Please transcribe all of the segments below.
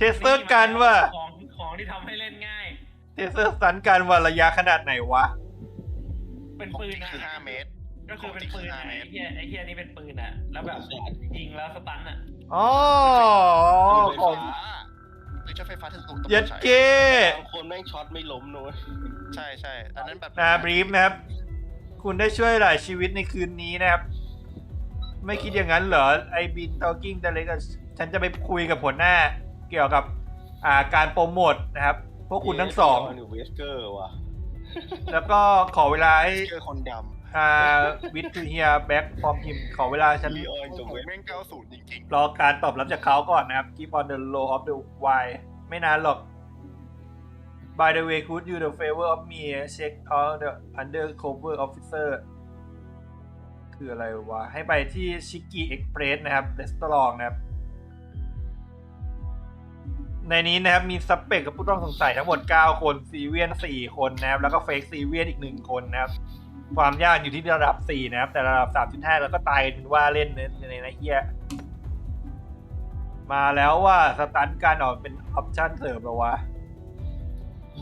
เทสเตอร์กันว่าของของที่ทำให้เล่นง่าย เทสเตอร์สันกันว่าระยะขนาดไหนวะ เป็นของปืจนริงนะคือ5เมตร ก็คือเป็นปืนของจริงคือห้าอะเมไอ้ตรเหี้ยไอ้เหี้ยนี่เป็นปืนอะ แล้วแบบยิงแล้วสตันอะอ๋อไฟของฟ้าหรือใช้ไฟฟ้าถึงถูกตำรเย็วดจใช้เก้บางคนแม่งช็อตไม่ล้มนุ้ยใช่ใช่อันนั้นแบบนาบรีฟนะครับ คุณได้ช่วยหลายชีวิตในคืนนี้นะครับ ไม่คิดอย่างนั้นเหรอ ไอบินทอ l กิ้ง i เล็กฉันจะไปคุยกับหัวหน้า เกี่ยวกับอ่าการโปรโมทนะครับ พวกคุณทั้งสองหรือเวสเกอร์ว่ะแล้วก็ขอเวลาให้เจอคนดอ่าวิททูเฮียแบ็กฟอร์มฮิมขอเวลาฉันลีออนำกับผมเวสแม่ง90จริงรอการตอบรับจากเขาก่อนนะครับ Keep on the low of the wire ไม่นานหรอก By the way could you the favor of me check out the undercover officer คืออะไรวะ ให้ไปที่ชิกกี้เอ็กเพรสนะครับรีสตอรองนะครับ ในนี้นะครับมีสเปกกับผู้ต้องสงสัยทั้งหมด 9 คนซีเวียน 4 คนนะครับแล้วก็เฟกซีเวียนอีก 1 คนนะครับ ความยากอยู่ที่ระดับ 4 นะครับ แต่ระดับ 3.5 แล้วก็ตายกันว่าเล่นในในนะเฮียมาแล้วว่าสตันการออกเป็นออปชั่นเสริมแล้ววะ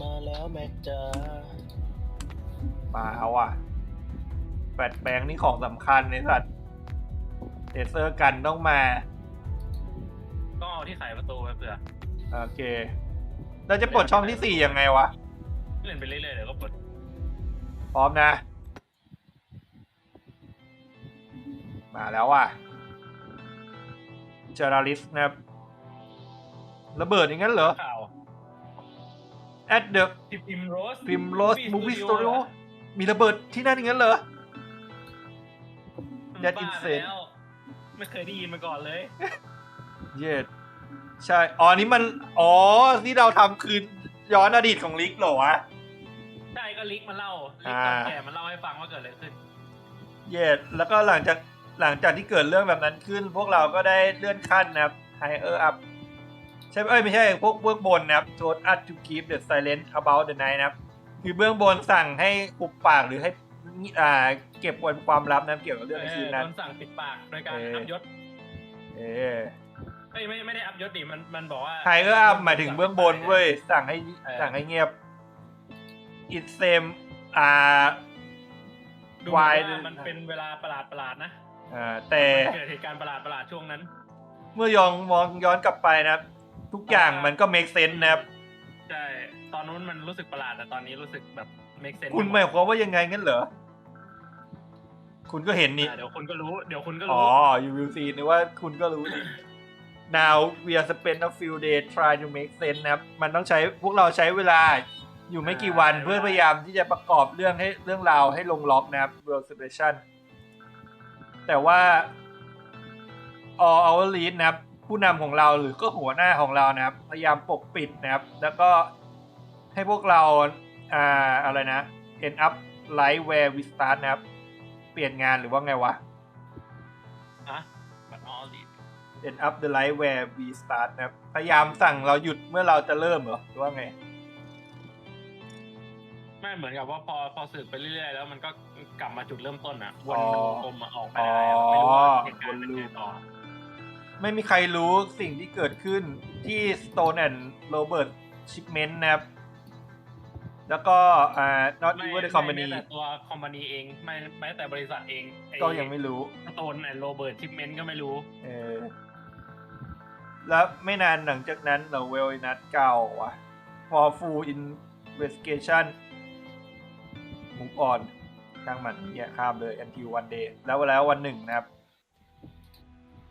มาแล้วแม็กจ้ามาเอาว่ะแฟลชแบงค์นี่ของสำคัญในสัตว์เทเซอร์กันต้องมาก็เอาที่ไขประตูไปเผื่อ โอเค เราจะปลดช่องที่สี่ยังไงวะ เล่นไปเรื่อยๆเดี๋ยวก็ปลดพร้อมนะ มาแล้วว่ะเจอราลิสนะครับระเบิดอย่างนั้นเหรอ ข่าว at the ที่พิมโรส Primrose Movie Studio มีระเบิดที่นั่นอย่างนั้นเหรอ That บ้า insane แล้วไม่เคยได้ยินมาก่อนเลย เย็ด ใช่ อ๋อนี่มัน อ๋อ ที่เราทำคือย้อนอดีตของลิกเหรอวะ ใช่ก็ลิกมาเล่าลิกอ่าตอนแก่มันเล่าให้ฟังว่าเกิดอะไรขึ้น เย็ดแล้วก็หลังจากหลังจากที่เกิดเรื่องแบบนั้นขึ้น พวกเราก็ได้เลื่อนขั้นนะครับ higher up ใช่เอ้ยไม่ใช่ พวกเบื้องบนนะครับ told us to keep the silent about the night นะครับ คือเบื้องบนสั่งให้ปุบปากหรือให้อ่าเก็บวันความลับนะครับเกี่ยวกับเรื่องในคืนเออนั้น โดนสั่งปิดปากโดยการเอออั อัพยศ เออ เอ้ยไม่ไม่ได้อัพยศดิมันมันบอกว่า higher up หมายถึงเบื้องบนเว้ยสั่งให้เออสั่งให้เงียบ it same อ่าดูเหมือนวายว่ามันเป็นเวลาประหลาดประหลาดๆนะอ่าแต่เกิดเหตุการณ์ประหลาดประหลาดๆช่วงนั้น เมื่อยองมองย้อนกลับไปนะครับ ทุกอย่างมันก็ make sense นะครับใช่ตอนนู้นมันรู้สึกประหลาดแต่ตอนนี้รู้สึกแบบ make sense คุณหมายความว่ายังไงงั้นเหรอคุณก็เห็นนี่อะเดี๋ยวคุณก็รู้ เดี๋ยวคุณก็อ๋รู้อ you will see นึกว่าคุณก็รู้นี่ now we are spend a few days try to make sense นะครับ มันต้องใช้พวกเราใช้เวลาอยู่ไม่กี่วันเพื่อพยายามที่จะประกอบเรื่องให้เรื่องราวให้ลงล็อกนะครับ world situation แต่ว่า all our lead นะครับ ผู้นำของเราหรือก็หัวหน้าของเรานะครับ พยายามปกปิดนะครับ แล้วก็ให้พวกเราอ่าอะไรนะ end up right where we start นะครับ เปลี่ยนงานหรือว่าไงวะฮะ but all this end up the light where we start นะครับพยายามสั่งเราหยุดเมื่อเราจะเริ่มเหรอหรือว่าไงไม่เหมือนกับว่าพอพอสืบไปเรื่อยๆแล้วมันก็กลับมาจุดเริ่มต้นอะวนอ๋อวงกลมอะออกไปได้อะไม่รู้ว่าเหตุการณ์เป็นไงต่อไม่มีใครรู้สิ่งที่เกิดขึ้นที่ Stone and Robert Shipment นะครับ แล้วก็อ่า not ไม่ even the ไม่ company แม้แต่ตัวคอมพานีเองไม่แม้แต่บริษัทเองไอ้ก็ยังไม่รู้สโตนแอนโรเบิร์ตชิปเมนต์ก็ไม่รู้ เออ แล้วไม่นานหลังจากนั้นเราเวลนัดเก่าวะ for full investigation move on ช่างมันเนี่ยข้ามเลย until one day แล้วแล้ววันหนึ่งนะครับ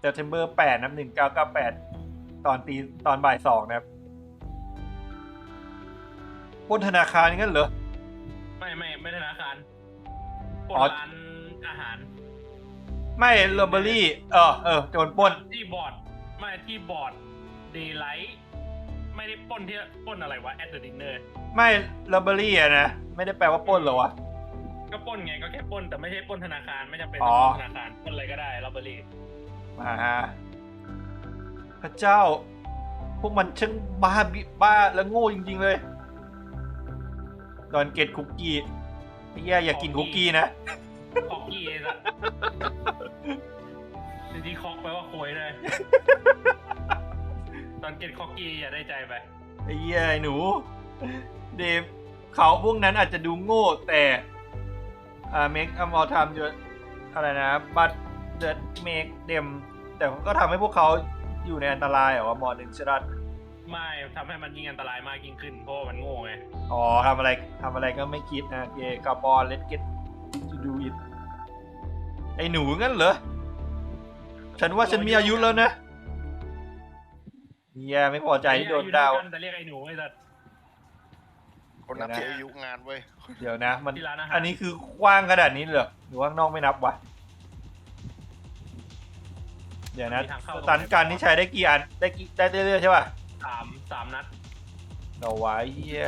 September 8นะครับ1998ตอนตีตอนบ่ายสองนะครับปล้นธนาคารงั้นเหรอ ไม่ไม่ไม่ธนาคารปล้อ๋อนร้านอาหารไม่โรเบอรี่ เออเออโจรปล้นที่บอร์ด ไม่ที่บอร์ดเดย์ไลท์ไม่ได้ปล้นที่ปล้นอะไรวะ at the dinner ไม่โรเบอรี่อะนะ ไม่ได้แปลว่าปล้นเหรอวะ ก็ปล้นไงก็แค่ปล้นแต่ไม่ใช่ปล้นธนาคารไม่จำเป็นอ๋ต้อองปล้นธนาคารปล้นอะไรก็ได้ลอเบอรี่มาฮะพระเจ้า พวกมันช่างบ้าบิบ้าและโง่จริง ๆ เลย ดอนเกตคุกกี้ไอ้แย่อย่ากินคุกกี้นะคอกกี้สัส จริงๆคอกแปลว่าโคยเลยตอนเก็ตคอกกี้อย่าได้ใจไปไอ้เหี้ยไอ้หนู เดมเขาพวกนั้นอาจจะดูโง่แต่อ่า make a more time อยู่อะไรนะ but the make them แต่ก็ทำให้พวกเขาอยู่ในอันตรายเหรอวะมอหนึ่งชรัตไม่ทำให้มันยิ่งอันตรายมากยิ่งขึ้นเพราะว่ามันโง่ไงอ๋อทำอะไรทำอะไรก็ไม่คิดนะเกกาบอลเลตเก็ต to do it ไอ้หนูงั้นเหรอ ฉันว่าฉันมีอายุแล้วนะเฮียไม่พอใจที่โดนดาวอยู่ยกันแต่เรียกไอ้หนูไอ้สัตว์คนนับถืออายุงานเว้ยเดี๋ยวนะ มันที่ร้านอาหารอันนี้คือกว้างขนาดนี้เหรอหรือว่าข้างนอกไม่นับวะเดี๋ยวนะสตันกันนี่ใช้ได้กี่อันได้กี่ได้เรื่อยๆใช่ป่ะสามสามนัดเราไว้เฮีย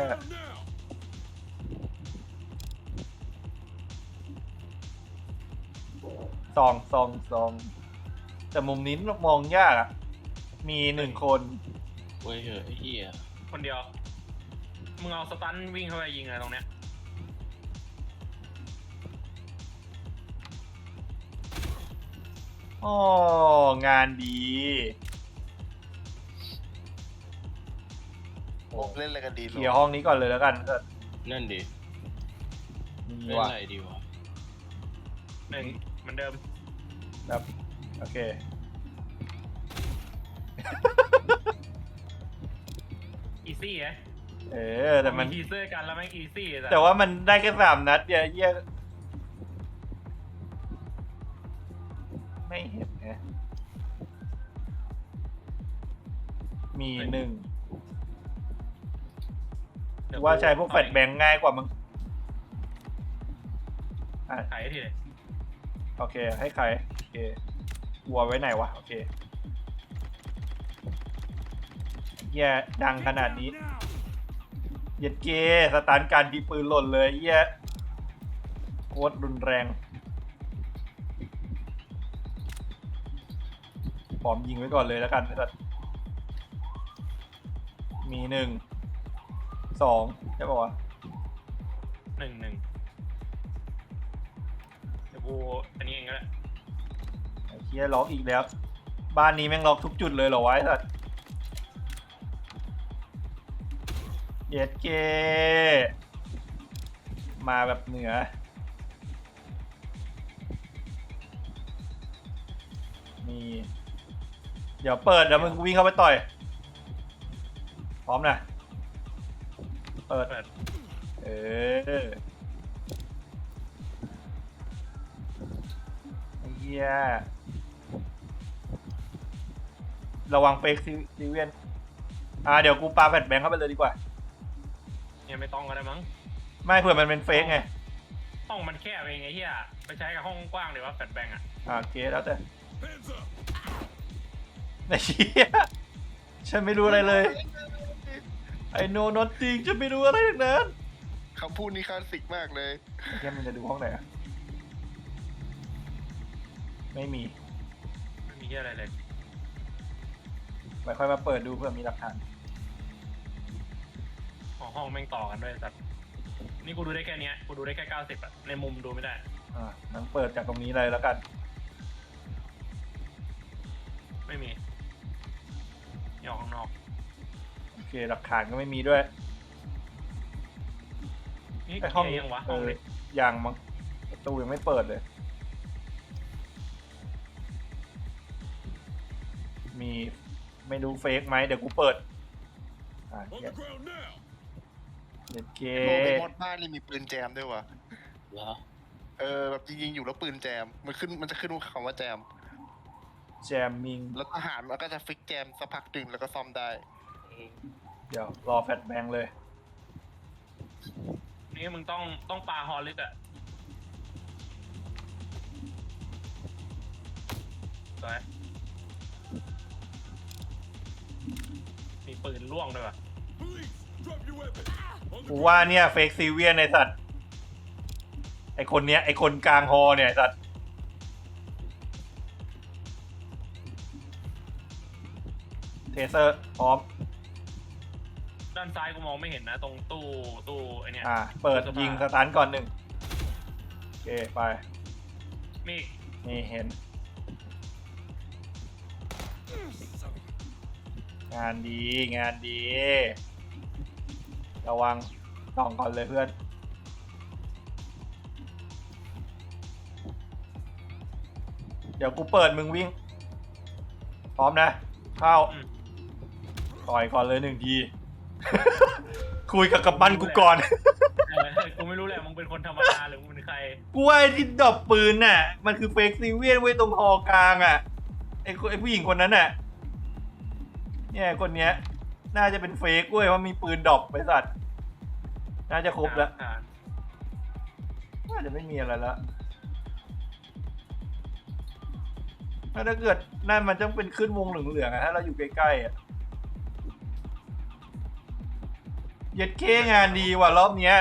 ซองซองซอง แต่มุมนี้มองยากอะมีหนึ่งคนเว้ยเหอะไอ้เหี้ยคนเดียว มึงเอาสตันวิ่งเข้าไปยิงอะไรตรงเนี้ย อ๋องานดีโอ้เล่นอะไรกันดีเคลียร์ห้องนี้ก่อนเลยแล้วกันก็นั่นดิมีเล่นว่ะอะไรดีวะหนึ่งเหมือนเดิมครับ โอเค อีซี่ไงเออ แต่มัน ทีเซอร์กันแล้วแม่งอีซี่แต่ว่ามันได้แค่สามนัดเดียวเยี่ยไม่เห็นนะมีหนึ่งว่าใช้พวกแฟลชแบงค์ง่ายกว่ามึงอะขายทีเลยโอเค ให้ใครโอเค วัวไว้ไหนวะ โอเคเหี้ย่ดังขนาดนี้เย็ดเกสตาร์ทการดีปืนหล่นเลยเหี้ย่โคตรรุนแรงพร้อมยิงไว้ก่อนเลยแล้วกันไอ้สัสมีหนึ่งสองใช่ป่าวะหนึ่งหนึ่งเดี๋ยวกูอันนี้เองก็ได้ เหี้ยล็อกอีกแล้ว บ้านนี้แม่งล็อกทุกจุดเลยเหรอวะไอ้สัสเย็ดเกมาแบบเหนือมีเดี๋ยวเปิดแล้วมึงวิ่งเข้าไปต่อย พร้อมนะ เปิดเปิดเออไอ้เหี้ย ระวังเฟกซิเวียนอ่าเดี๋ยวกูปาแฟลชแบงค์เข้าไปเลยดีกว่า เนี่ยไม่ต้องก็ได้มั้งไม่เผื่อมันเป็นเฟกไงห้องมันแคบเองไอ้เหี้ยไปใช้กับห้องกว้างเลยว่าแฟลชแบงก์อะอ่าโอเคแล้วแต่ไอ้เหี้ยฉันไม่รู้อะไรเลยไอ้โนนอตติงฉันไม่รู้อะไรทั้งนั้นคำพูดนี้คลาสสิกมากเลยไอ้เหี้ยมันจะดูห้องไหนอะไม่มี ไม่มีเหี้ยอะไรเลย ไว้ค่อยมาเปิดดูเผื่อมีหลักฐานของห้องแม่งต่อกันด้วยแต่นี่กูดูได้แค่เนี้ยกูดูได้แค่เก้าสิบอะในมุมดูไม่ได้ อ่างั้นเปิดจากตรงนี้เลยแล้วกัน ไม่มีนี่ออกข้างนอก โอเค หลักฐานก็ไม่มีด้วยนี่ไอเคห้องลียร์ยังวะเอห้องอเล็กยังมั้งประตูยังไม่เปิดเลย มี ไม่รู้เฟกไหมเดี๋ยวกูเปิดอ่าเด็ดเกโลไปมอดบ้านนี่มีปืนแจมด้วยวะเหรอเออแบบจริงๆอยู่แล้วปืนแจม มันขึ้นมันจะขึ้นคำว่าแจม แจมมิง แล้วทหารมันก็จะฟิกแจมสักพักดึงแล้วก็ซ่อมได้ เดี๋ยวรอแฟลชแบงค์เลย นี่มึงต้องต้องปาฮอลลิสอะไป มีปืนล่วงด้วยวะกูว่าเนี่ยเฟกซีเวียนไอสัตว์ ไอคนเนี้ยไอคนกลางฮอเนี่ยไอ้สัตว์ เทเซอร์พร้อม ด้านซ้ายกูมองไม่เห็นนะ ตรงตู้ตู้ไอเนี้ยอ่า เปิดยิงสตันก่อนหนึ่งโอเค ไป มีอีกนี่เห็น งานดีงานดี ระวังส่องก่อนเลยเพื่อน เดี๋ยวกูเปิดมึงวิ่ง พร้อมนะ เข้าอืมต่อยก่อนเลยหนึ่งที คุยกับกับมันกูก่อน เออกูไม่รู้แหละมึงเป็นคนธรรมดาหรือมึงเป็นใคร กูว่าไอ้ที่ดรอปปืนน่ะ มันคือเฟกซิเวียนไว้ตรงหอกลางอะไอ้คนไอ้ผู้หญิงคนนั้นน่ะ เนี่ยคนเนี้ย น่าจะเป็นเฟกเว้ยว่ามีปืนดรอปไปสัตว์ น่าจะครบแล้ว อ่าน่าจะไม่มีอะไรแล้วถ้าเกิดนั่นมันต้องเป็นขึ้นวงเหลืองๆอะถ้าเราอยู่ใกล้ๆอะเย็ดเคงานดีว่ะรอบเนี้ย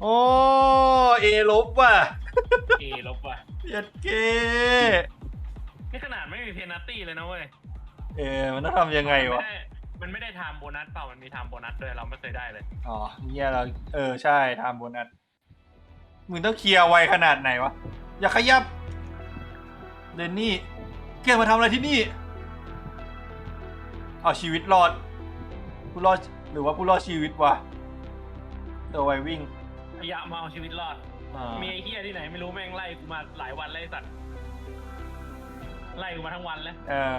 โอ้เอลบว่ะ เอลบว่ะ เย็ดเค นี่ขนาดไม่มีเพนัตตี้เลยนะเว้ยเออ มันต้องทำยังไงวะมันม่ด้มันไม่ได้ไทม์โบนัสเปล่า มันมีไทม์โบนัสด้วยเราไม่เคยได้เลย อ๋อเนี่ยเรา เออ ใช่ทำโบนัส มึงต้องเคลียร์ไวขนาดไหนวะ อย่าขยับ เดนนี่แกมาทำอะไรที่นี่ เอาชีวิตรอด ผู้รอด หรือว่าผู้รอดชีวิตวะตัวไววิ่งพยายามมาเอาชีวิตรอดอ่ามีไอ้เฮียที่ไหนไม่รู้แม่งไล่กูมาหลายวันเลยไอ้สัตว์ ไล่กูมาทั้งวันแล้ว เออ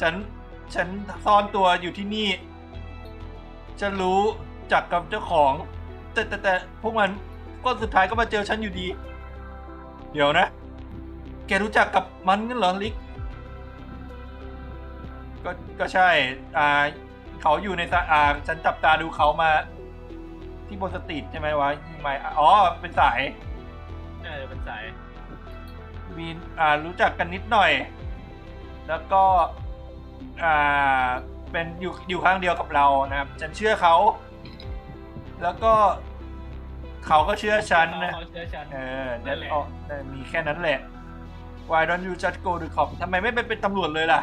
ฉันฉันซ่อนตัวอยู่ที่นี่ ฉันรู้จักกับเจ้าของ แต่แต่แต่พวกมันก็สุดท้ายก็มาเจอฉันอยู่ดี เดี๋ยวนะ แกรู้จักกับมันงั้นเหรอลิก ก็ก็ใช่ อ่า เขาอยู่ในสะอ่าฉันจับตาดูเขามา ที่บนสตรีทใช่ไหมวะยิงไมค์อ๋อเป็นสาย เออเป็นสาย มีอ่ารู้จักกันนิดหน่อย แล้วก็อ่าเป็นอยู่อยู่ข้างเดียวกับเรานะครับ ฉันเชื่อเขา แล้วก็เขาก็เชื่อฉันนะเขาเชื่อฉันเออนั่นั่นนแหละออกแต่มีแค่นั้นแหละ Why don't you just go to cop ทำไมไม่ไปเป็นตำรวจเลยล่ะ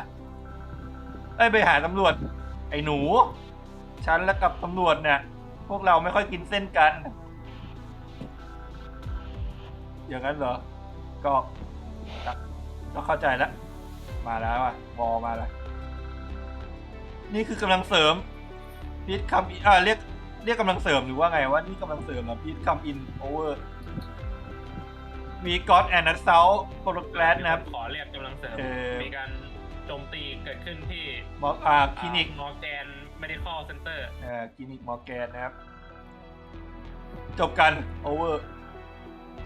เอ้ยไปหาตำรวจ ไอ้หนู ฉันแล้วกับตำรวจเนี่ยพวกเราไม่ค่อยกินเส้นกัน อย่างนั้นเหรอ ก็ ก็เข้าใจแล้ว มาแล้วอะวอมาแล้ว นี่คือกำลังเสริมพีทคัมอ่าเรียกเรียกกำลังเสริมหรือว่าไงว่านี่กำลังเสริมเหรอพีทคัมอินโอเวอร์มีก็อดแอนนัสเซลโปรแกรสนะครับ ขอเรียกกำลังเสริม เออ มีการโจมตีเกิดขึ้นที่มออ่าคลินิกมอร์แกนไม่ได้ข้อเซ็นเตอร์เอ่อคลินิกมอร์แกนนะครับ จบกันโอเวอร์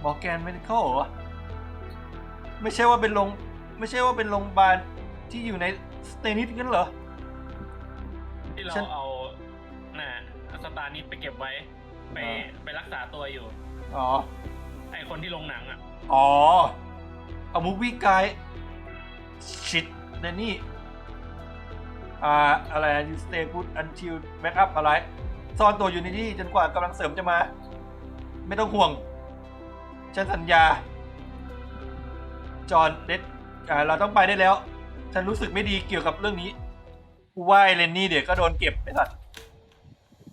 มอร์แกนไม่ได้เข้าเหรอ ไม่ใช่ว่าเป็นโรงไม่ใช่ว่าเป็นโรงพยาบาลที่อยู่ในสเตนิสงั้นเหรอ ที่เราฉัน เอาน่ะสตาร์นิดไปเก็บไว้ ไปอ่า ไปรักษาตัวอยู่ อ๋อ ไอคนที่ลงหนังอะ อ๋อ เอามูวี่ไกด์ชิดนะนี่ อ่า อะไร you stay put until backup อะไร ซ่อนตัวอยู่ในที่จนกว่ากำลังเสริมจะมา ไม่ต้องห่วง ฉันสัญญา จอห์นเด็ดเราต้องไปได้แล้ว ฉันรู้สึกไม่ดีเกี่ยวกับเรื่องนี้กูว่าเลนนี่เดี๋ยวก็โดนเก็บไปสัตว์